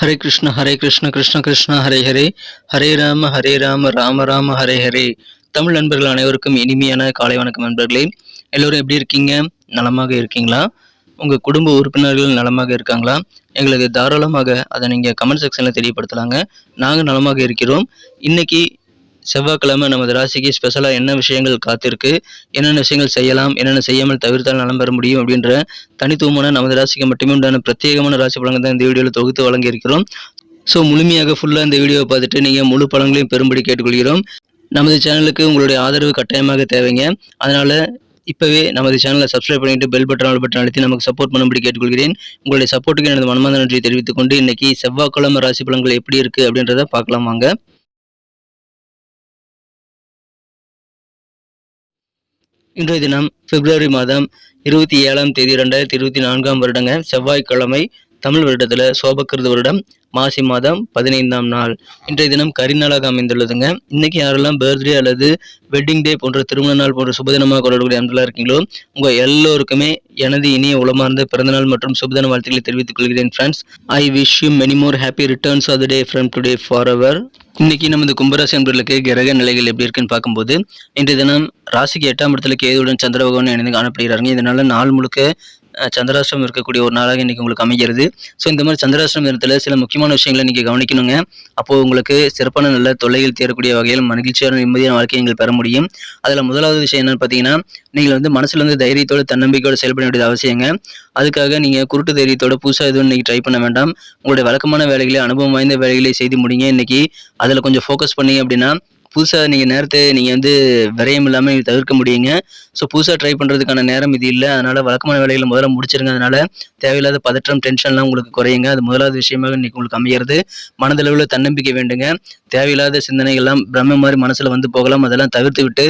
ஹரே கிருஷ்ண ஹரே கிருஷ்ண கிருஷ்ண கிருஷ்ண ஹரே ஹரே ஹரே ராம ஹரே ராம ராம ராம ஹரே ஹரே தமிழ் நண்பர்கள் அனைவருக்கும் இனிமையான காலை வணக்கம் நண்பர்களே. எல்லோரும் எப்படி இருக்கீங்க? நலமாக இருக்கீங்களா? உங்கள் குடும்ப உறுப்பினர்கள் நலமாக இருக்காங்களா? எங்களுக்கு தாராளமாக அதை நீங்கள் கமெண்ட் செக்ஷனில் தெரியப்படுத்தலாங்க. நாங்கள் நலமாக இருக்கிறோம். இன்னைக்கு செவ்வாய்க்கிழமை நமது ராசிக்கு ஸ்பெஷலாக என்ன விஷயங்கள் காத்திருக்கு என்னென்ன விஷயங்கள் செய்யலாம் என்னென்ன செய்யாமல் தவிர்த்தால் நலம் பெற முடியும் அப்படின்ற தனித்துவமான நமது ராசிக்கு மட்டுமே உண்டான பிரத்யேகமான ராசி பலன்கள் தான் இந்த வீடியோவில் தொகுத்து வழங்கியிருக்கிறோம். ஸோ முழுமையாக ஃபுல்லாக இந்த வீடியோவை பார்த்துட்டு நீங்கள் முழு பலன்களையும் பெரும்படி கேட்டுக்கொள்கிறோம். நமது சேனலுக்கு உங்களுடைய ஆதரவு கட்டாயமாக தேவைங்க. அதனால் இப்போவே நமது சேனலை சப்ஸ்கிரைப் பண்ணிட்டு பெல் பட்டன் ஆல் பட்டன் அழுத்தி நமக்கு சப்போர்ட் பண்ணும்படி கேட்டுக்கொள்கிறேன். உங்களுடைய சப்போர்ட்டுக்கு எனது மனமார்ந்த நன்றியை தெரிவித்துக்கொண்டு கொண்டு செவ்வாய்க்கிழமை ராசி பலன்கள் எப்படி இருக்குது அப்படின்றத பார்க்கலாம் வாங்க. இன்றைய தினம் பிப்ரவரி மாதம் இருபத்தி ஏழாம் தேதி ரெண்டாயிரத்தி இருபத்தி நான்காம் வருடங்க செவ்வாய்க்கிழமை தமிழ் வருடத்தில் சோபக்கிருத வருடம் மாசி மாதம் பதினைந்தாம் நாள். இன்றைய தினம் கரிநாளாக அமைந்துள்ளதுங்க. இன்னைக்கு யாரெல்லாம் பர்த்டே அல்லது வெட்டிங் டே போன்ற திருமண நாள் போன்ற சுபதினமாக கொண்டாடக்கூடிய அன்பெல்லாம் இருக்கீங்களோ உங்கள் எல்லோருக்குமே எனது இனிய உளமார்ந்த பிறந்தநாள் மற்றும் சுபதின வாழ்த்துக்களை தெரிவித்துக் கொள்கிறேன் friends I wish you many more happy returns of the day from today for our இன்னைக்கு நமது கும்பராசி அன்பர்களுக்கு கிரக நிலைகள் எப்படி இருக்குன்னு பார்க்கும்போது இன்றைய தினம் ராசிக்கு எட்டாம் இடத்துல கேதுவுடன் சந்திர பகவான் இணைந்து காணப்படுகிறாருங்க. இதனால நாள் முழுக்க சந்திராஷ்டிரம் இருக்கக்கூடிய ஒரு நாளாக இன்றைக்கி உங்களுக்கு அமைகிறது. ஸோ இந்த மாதிரி சந்திராஷ்டிரம் நேரத்தில் சில முக்கியமான விஷயங்களை நீங்கள் கவனிக்கணுங்க. அப்போது உங்களுக்கு சிறப்பான நல்ல தொல்லைகள் தேரக்கூடிய வகையில் மகிழ்ச்சியான நிம்மதியான வாழ்க்கையை நீங்கள் பெற முடியும். அதில் முதலாவது விஷயம் என்னென்னு பார்த்தீங்கன்னா நீங்கள் வந்து மனசில் வந்து தைரியத்தோடு தன்னம்பிக்கையோடு செயல்பட வேண்டியது அவசியங்க. அதுக்காக நீங்கள் குருட்டு தைரியத்தோட புதுசாக எதுவும் இன்னைக்கு ட்ரை பண்ண வேண்டாம். உங்களுடைய வழக்கமான வேலைகளை அனுபவம் வாய்ந்த வேலைகளை செய்து முடிங்க. இன்னைக்கு அதில் கொஞ்சம் ஃபோக்கஸ் பண்ணீங்க அப்படின்னா புதுசாக நீங்கள் நேரத்தை நீங்கள் வந்து விரயம் இல்லாமல் தவிர்க்க முடியுங்க. ஸோ புதுசாக ட்ரை பண்ணுறதுக்கான நேரம் இது இல்லை. அதனால் வழக்கமான வேலைகளை முதல்ல முடிச்சிருங்க அதனால் தேவையில்லாத பதற்றம் டென்ஷன்லாம் உங்களுக்கு குறையுங்க. அது முதலாவது விஷயமாக இன்றைக்கி உங்களுக்கு அமைகிறது மனதளவில் தன்னம்பிக்கை வேண்டுங்க. தேவையில்லாத சிந்தனைகள்லாம் பிரம்ம மாதிரி மனசில் வந்து போகலாம். அதெல்லாம் தவிர்த்து விட்டு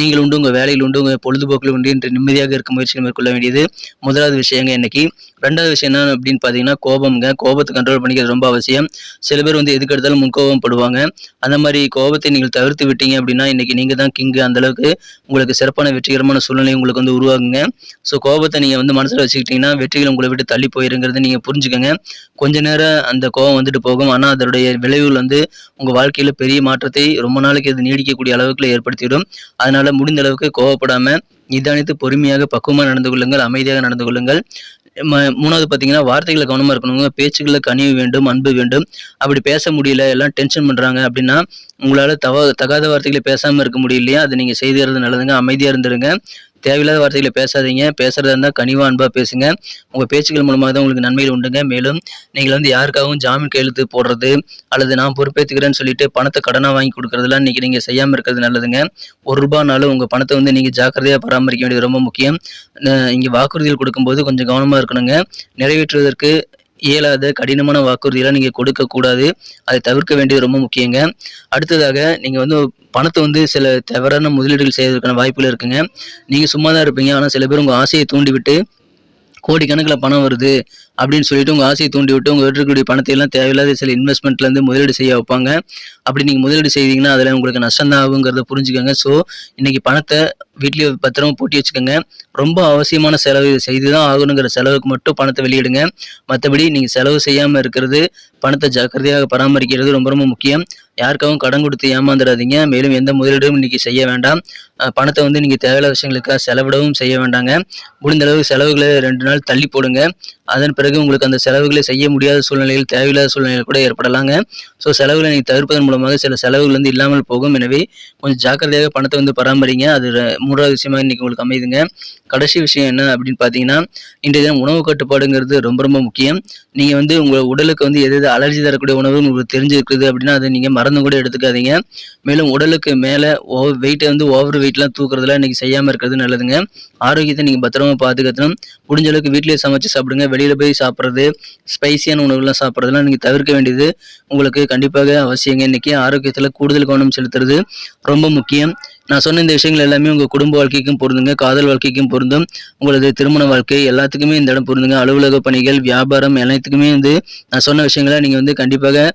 நீங்கள் உண்டு உங்கள் வேலையில் உண்டு உங்கள் பொழுதுபோக்கில் உண்டு என்று நிம்மதியாக இருக்க முயற்சி மேற்கொள்ள வேண்டியது முதலாவது விஷயங்க இன்னைக்கு. ரெண்டாவது விஷயம் என்ன அப்படின்னு பார்த்தீங்கன்னா கோபம்ங்க. கோபத்தை கண்ட்ரோல் பண்ணிக்கிறது ரொம்ப அவசியம். சில பேர் வந்து எதுக்கெடுத்தாலும் முன்கோபம் படுவாங்க. அந்த மாதிரி கோபத்தை நீங்கள் தவிர தவிர்த்து விட்டீங்க அப்படின்னா இன்னைக்கு நீங்கள் தான் கிங்கு அந்த அளவுக்கு உங்களுக்கு சிறப்பான வெற்றிகரமான சூழ்நிலை உங்களுக்கு வந்து உருவாகுங்க. ஸோ கோபத்தை நீங்கள் வந்து மனசில் வச்சுக்கிட்டீங்கன்னா வெற்றிகள் உங்களை விட்டு தள்ளி போயிருங்கிறது நீங்கள் புரிஞ்சுக்கோங்க. கொஞ்ச நேரம் அந்த கோபம் வந்துட்டு போகும். ஆனால் அதனுடைய விளைவுகள் வந்து உங்கள் வாழ்க்கையில் பெரிய மாற்றத்தை ரொம்ப நாளைக்கு அது நீடிக்கக்கூடிய அளவுக்கு ஏற்படுத்திவிடும் அதனால முடிந்த அளவுக்கு கோவப்படாமல் நிதானித்து பொறுமையாக பக்குவமாக நடந்து கொள்ளுங்கள் அமைதியாக நடந்து கொள்ளுங்கள். மூணாவது பார்த்தீங்கன்னா வார்த்தைகளை கவனமாக இருக்கணுங்க. பேச்சுக்களில் கனிவு வேண்டும் அன்பு வேண்டும். அப்படி பேச முடியல எல்லாம் டென்ஷன் பண்ணுறாங்க அப்படின்னா உங்களால் தவ தகாத வார்த்தைகளை பேசாமல் இருக்க முடியலையா? அதை நீங்கள் செய்துறது நல்லதுங்க. அமைதியாக இருந்துருங்க. தேவையில்லாத வார்த்தைகளை பேசாதீங்க. பேசுறதா இருந்தால் கனிவா அன்பாக பேசுங்க. உங்கள் பேச்சுக்கள் மூலமாக தான் உங்களுக்கு நன்மைகள் உண்டுங்க. மேலும் நீங்கள் வந்து யாருக்காகவும் ஜாமீன் கையெழுத்து போடுறது அல்லது நான் பொறுப்பேற்றுக்கிறேன்னு சொல்லிட்டு பணத்தை கடனாக வாங்கி கொடுக்கறதெல்லாம் இன்னைக்கு நீங்கள் செய்யாமல் இருக்கிறது நல்லதுங்க. ஒரு ரூபானாலும் உங்கள் பணத்தை வந்து நீங்கள் ஜாக்கிரதையாக பராமரிக்க வேண்டியது ரொம்ப முக்கியம். இங்கே வாக்குறுதிகள் கொடுக்கும்போது கொஞ்சம் கவனமாக இருக்கணுங்க. நிறைவேற்றுவதற்கு இயலாத கடினமான வாக்குறுதியெல்லாம் நீங்கள் கொடுக்கக்கூடாது அதை தவிர்க்க வேண்டியது ரொம்ப முக்கியங்க. அடுத்ததாக நீங்கள் வந்து பணத்தை வந்து சில தவறான முதலீடுகள் செய்வதற்கான வாய்ப்புகள் இருக்குங்க. நீங்கள் சும்மா தான் இருப்பீங்க. ஆனால் சில பேர் உங்கள் ஆசையை தூண்டிவிட்டு கோடிக்கணக்கில் பணம் வருது அப்படின்னு சொல்லிட்டு உங்கள் ஆசையை தூண்டி விட்டு உங்கள் இருக்கக்கூடிய பணத்தை எல்லாம் தேவையில்லாத சில இன்வெஸ்ட்மெண்ட்லேருந்து முதலீடு செய்ய வைப்பாங்க. அப்படி நீங்கள் முதலீடு செய்தீங்கன்னா அதில் உங்களுக்கு நஷ்டம் தான் ஆகுங்கிறத புரிஞ்சுக்கோங்க. ஸோ இன்றைக்கி பணத்தை வீட்லேயே பத்திரமா பூட்டி வச்சுக்கோங்க. ரொம்ப அவசியமான செலவு செய்து தான் ஆகணுங்கிற செலவுக்கு மட்டும் பணத்தை வெளியிடுங்க. மற்றபடி நீங்கள் செலவு செய்யாமல் இருக்கிறது பணத்தை ஜாக்கிரதையாக பராமரிக்கிறது ரொம்ப ரொம்ப முக்கியம். யாருக்காகவும் கடன் கொடுத்து ஏமாந்துடாதீங்க. மேலும் எந்த முதலீடும் இன்னைக்கு செய்ய வேண்டாம். பணத்தை வந்து நீங்கள் தேவையில்லாத விஷயங்களுக்காக செலவிடவும் செய்ய வேண்டாங்க. முடிந்த அளவு செலவுகளை ரெண்டு நாள் தள்ளி போடுங்க. அதன் பிறகு உங்களுக்கு அந்த செலவுகளை செய்ய முடியாத சூழ்நிலையில் தேவையில்லாத சூழ்நிலைகள் கூட ஏற்படலாங்க. ஸோ செலவுகளை நீங்கள் தவிர்ப்பதன் மூலமாக சில செலவுகள் வந்து இல்லாமல் போகும். எனவே கொஞ்சம் ஜாக்கிரதையாக பணத்தை வந்து பராமரிங்க. அது மூன்றாவது விஷயமாக இன்றைக்கி உங்களுக்கு அமைதுங்க. கடைசி விஷயம் என்ன அப்படின்னு பார்த்தீங்கன்னா இன்றைய தினம் உணவு கட்டுப்பாடுங்கிறது ரொம்ப ரொம்ப முக்கியம். நீங்கள் வந்து உங்கள் உடலுக்கு வந்து எது எது அலர்ஜி தரக்கூடிய உணவு உங்களுக்கு தெரிஞ்சிருக்குது அப்படின்னா அதை நீங்கள் மறந்து கூட எடுத்துக்காதீங்க. மேலும் உடலுக்கு மேலே ஓ வெயிட்டை வந்து ஓவர் வெயிட்லாம் தூக்குறதுலாம் இன்றைக்கி செய்யாமல் இருக்கிறது நல்லதுங்க. ஆரோக்கியத்தை நீங்கள் பத்திரமா பாதுகாத்தணும் முடிஞ்ச அளவுக்கு வீட்டிலேயே சமைச்சு சாப்பிடுங்க. வெளியில் போய் சாப்பிட்றது ஸ்பைசியான உணவுலாம் சாப்பிட்றதுலாம் நீங்கள் தவிர்க்க வேண்டியது உங்களுக்கு கண்டிப்பாக அவசியங்க. இன்றைக்கி ஆரோக்கியத்தில் கூடுதல் கவனம் செலுத்துறது ரொம்ப முக்கியம். நான் சொன்ன இந்த விஷயங்கள் எல்லாமே உங்கள் குடும்ப வாழ்க்கைக்கும் பொருந்துங்க. காதல் வாழ்க்கைக்கும் பொருந்தும். உங்களது திருமண வாழ்க்கை எல்லாத்துக்குமே இந்த இடம் பொருந்துங்க. அலுவலக பணிகள் வியாபாரம் எல்லாத்துக்குமே வந்து நான் சொன்ன விஷயங்களை நீங்கள் வந்து கண்டிப்பாக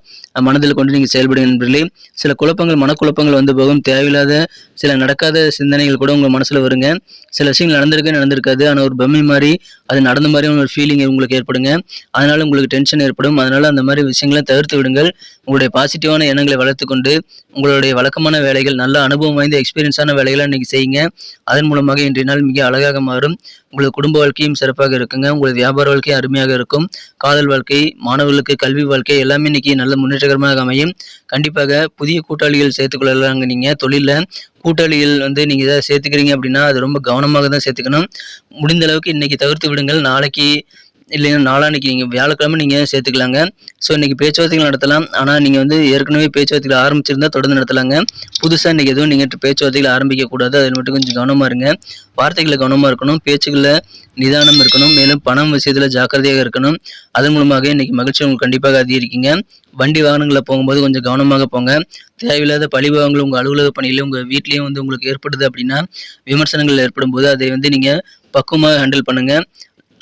மனதில் கொண்டு நீங்கள் செயல்படுங்க நண்பர்களே. சில குழப்பங்கள் மனக்குழப்பங்கள் வந்து போகும். தேவையில்லாத சில நடக்காத சிந்தனைகள் கூட உங்கள் மனசில் வருங்க. சில விஷயங்கள் நடந்திருக்கே நடந்திருக்காது. ஆனால் ஒரு பொம்மை மாதிரி அது நடந்த மாதிரி ஒரு ஃபீலிங் உங்களுக்கு ஏற்படுங்க. அதனால உங்களுக்கு டென்ஷன் ஏற்படும். அதனால அந்த மாதிரி விஷயங்களை தவிர்த்து விடுங்கள். உங்களுடைய பாசிட்டிவான எண்ணங்களை வளர்த்துக்கொண்டு உங்களுடைய வழக்கமான வேலைகள் நல்ல அனுபவம் வாய்ந்த எக்ஸ்பீரியன்ஸான வேலைகளை இன்னைக்கு செய்யுங்க. அதன் மூலமாக இன்றைய நாள் மிக அழகாக மாறும். உங்களது குடும்ப வாழ்க்கையும் சிறப்பாக இருக்குங்க. உங்களது வியாபார வாழ்க்கை அருமையாக இருக்கும். காதல் வாழ்க்கை மாணவர்களுக்கு கல்வி வாழ்க்கை எல்லாமே இன்னைக்கு நல்ல முன்னேற்றகரமாக அமையும். கண்டிப்பாக புதிய கூட்டாளிகள் சேர்த்துக்கொள்ளலாங்க நீங்க. தொழிலில் கூட்டாளிகள் வந்து நீங்க ஏதாவது சேர்த்துக்கிறீங்க அப்படின்னா அது ரொம்ப கவனமாக தான் சேர்த்துக்கணும். முடிந்த அளவுக்கு இன்னைக்கு தவிர்த்து விடுங்கள். நாளைக்கு இல்லைன்னா நாளான்னைக்கு நீங்கள் வியாழக்கிழமை நீங்கள் சேர்த்துக்கலாங்க. ஸோ இன்றைக்கி பேச்சுவார்த்தைகள் நடத்தலாம். ஆனால் நீங்கள் வந்து ஏற்கனவே பேச்சுவார்த்தைகள் ஆரம்பிச்சிருந்தா தொடர்ந்து நடத்தலாங்க. புதுசாக இன்றைக்கி எதுவும் நீங்கள் பேச்சுவார்த்தைகள் ஆரம்பிக்கக்கூடாது அதில் மட்டும் கொஞ்சம் கவனமாக இருங்க. வார்த்தைகளில் கவனமாக இருக்கணும். பேச்சுகளில் நிதானம் இருக்கணும். மேலும் பணம் விஷயத்தில் ஜாக்கிரதையாக இருக்கணும். அதன் மூலமாக இன்றைக்கி மகிழ்ச்சி உங்களுக்கு கண்டிப்பாக அதிகரிக்குங்க. வண்டி வாகனங்களில் போகும்போது கொஞ்சம் கவனமாக போங்க. தேவையில்லாத பழிபாவங்கள் உங்கள் அலுவலக பணியில உங்கள் வீட்லேயும் வந்து உங்களுக்கு ஏற்படுது அப்படின்னா விமர்சனங்கள் ஏற்படும் போது அதை வந்து நீங்கள் பக்குவமாக ஹேண்டில் பண்ணுங்கள்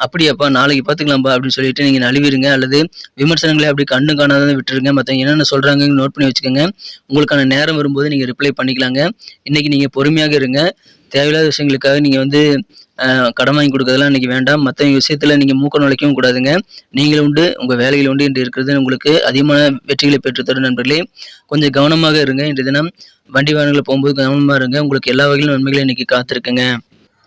அப்படியாப்பா நாளைக்கு பார்த்துக்கலாம்ப்பா அப்படின்னு சொல்லிட்டு நீங்கள் நழுவிடுங்க. அல்லது விமர்சனங்களை அப்படி கண்ணு காணாத விட்டுருங்க. மற்றவங்க என்னென்ன சொல்கிறாங்கன்னு நோட் பண்ணி வச்சுக்கோங்க. உங்களுக்கான நேரம் வரும்போது நீங்கள் ரிப்ளை பண்ணிக்கலாங்க. இன்றைக்கி நீங்கள் பொறுமையாக இருங்க. தேவையில்லாத விஷயங்களுக்காக நீங்கள் வந்து கடன் வாங்கி கொடுக்கறதெல்லாம் இன்றைக்கி வேண்டாம். மற்ற விஷயத்தில் நீங்கள் மூக்க நுழைக்கவும் கூடாதுங்க. நீங்களும் உண்டு உங்கள் வேலையில் உண்டு. என்று இருக்கிறது உங்களுக்கு அதிகமான வெற்றிகளை பெற்றுத்தரும் நண்பர்களே. கொஞ்சம் கவனமாக இருங்க. இன்றைய தினம் வண்டி வாகனங்களில் போகும்போது கவனமாக இருங்க. உங்களுக்கு எல்லா வகையிலும் நன்மைகளும் இன்றைக்கி காத்திருக்குங்க.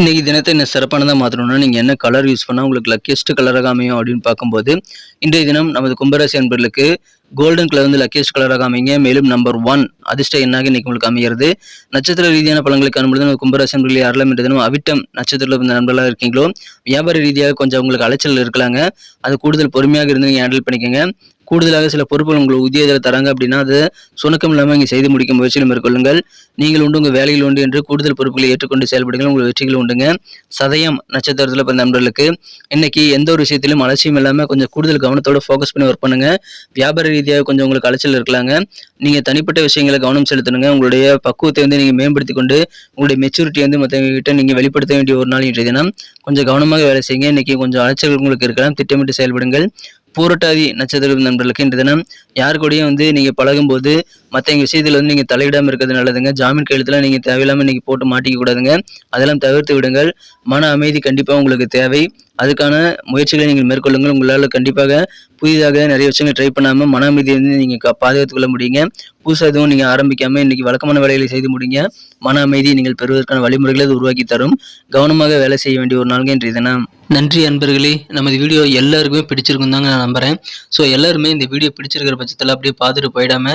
இன்றைக்கி தினத்தை என்ன சிறப்பானதாக மாற்றணும்னா நீங்கள் என்ன கலர் யூஸ் பண்ணால் உங்களுக்கு லக்கியஸ்ட் கலராக அமையும் அப்படின்னு பார்க்கும்போது இன்றைய தினம் நமது கும்பராசி அன்பர்களுக்கு கோல்டன் கலர் வந்து லக்கியஸ்ட் கலராக அமைங்க. மேலும் நம்பர் ஒன் அதிர்ஷ்ட எண்ணாக இன்னைக்கு உங்களுக்கு அமைகிறது. நட்சத்திர ரீதியான பழங்களுக்கு காணும்போது நம்ம கும்பராசி அன்பர்கள் யாரெல்லாம் என்ற தினம் அவிட்டம் நட்சத்திரத்தில் இருந்த நண்பர்களாக இருக்கீங்களோ வியாபார ரீதியாக கொஞ்சம் உங்களுக்கு அலைச்சல் இருக்கலாங்க. அது கூடுதல் பொறுமையாக இருந்து நீங்கள் ஹேண்டில் பண்ணிக்கோங்க. கூடுதலாக சில பொறுப்புகள் உங்களுக்கு உத்தியோகத்தில் தராங்க அப்படின்னா அது சுணக்கம் இல்லாமல் இங்கே செய்து முடிக்கும் முயற்சியில் மேற்கொள்ளுங்கள். நீங்கள் உண்டு உங்கள் வேலையில் உண்டு என்று கூடுதல் பொறுப்புகளை ஏற்றுக்கொண்டு செயல்படுங்கள். உங்கள் வெற்றிகள் உண்டுங்க. சதயம் நட்சத்திரத்தில் பிறந்த நண்பர்களுக்கு இன்னைக்கு எந்த ஒரு விஷயத்திலும் அலட்சியம் இல்லாமல் கொஞ்சம் கூடுதல் கவனத்தோட ஃபோக்கஸ் பண்ணி ஒர்க் பண்ணுங்க. வியாபார ரீதியாக கொஞ்சம் உங்களுக்கு அலைச்சல் இருக்கலாங்க. நீங்கள் தனிப்பட்ட விஷயங்களை கவனம் செலுத்தணுங்க. உங்களுடைய பக்குவத்தை வந்து நீங்கள் மேம்படுத்தி கொண்டு உங்களுடைய மெச்சூரிட்டி வந்து மற்றவங்க கிட்ட நீங்கள் வெளிப்படுத்த வேண்டிய ஒரு நாள் இன்றைய தினம். கொஞ்சம் கவனமாக வேலை செய்யுங்க. இன்னைக்கு கொஞ்சம் அலைச்சல் உங்களுக்கு இருக்கலாம். திட்டமிட்டு செயல்படுங்கள். பூரட்டாதி நட்சத்திர நண்பர்களுக்கு இந்த தினம் யார் கூடயும் வந்து நீங்கள் பழகும்போது மற்றவங்க விஷயத்தில் வந்து நீங்கள் தலையிடாம இருக்கிறது நல்லதுங்க. ஜாமீன் கையெழுத்துல நீங்கள் தேவையில்லாமல் நீங்கள் போட்டு மாட்டிக்க கூடாதுங்க. அதெல்லாம் தவிர்த்து விடுங்கள். மன அமைதி கண்டிப்பாக உங்களுக்கு தேவை. அதுக்கான முயற்சிகளை நீங்கள் மேற்கொள்ளுங்கள். உங்களால் கண்டிப்பாக புதிதாக நிறைய விஷயங்கள் ட்ரை பண்ணாமல் மன அமைதியை வந்து நீங்கள் கா பாதுகாத்துக் கொள்ள முடியுங்க. புதுசாக எதுவும் நீங்கள் ஆரம்பிக்காமல் இன்றைக்கி வழக்கமான வேலைகளை செய்து முடிங்க. மன அமைதியை நீங்கள் பெறுவதற்கான வழிமுறைகளை அது உருவாக்கி தரும். கவனமாக வேலை செய்ய வேண்டிய ஒரு நாள்கள் இன்றைய தினம். நன்றி அன்பர்களே. நமது வீடியோ எல்லாருக்குமே பிடிச்சிருக்கும் தாங்க நான் நம்புறேன். ஸோ எல்லாருமே இந்த வீடியோ பிடிச்சிருக்கிற பட்சத்தில் அப்படியே பார்த்துட்டு போயிடாம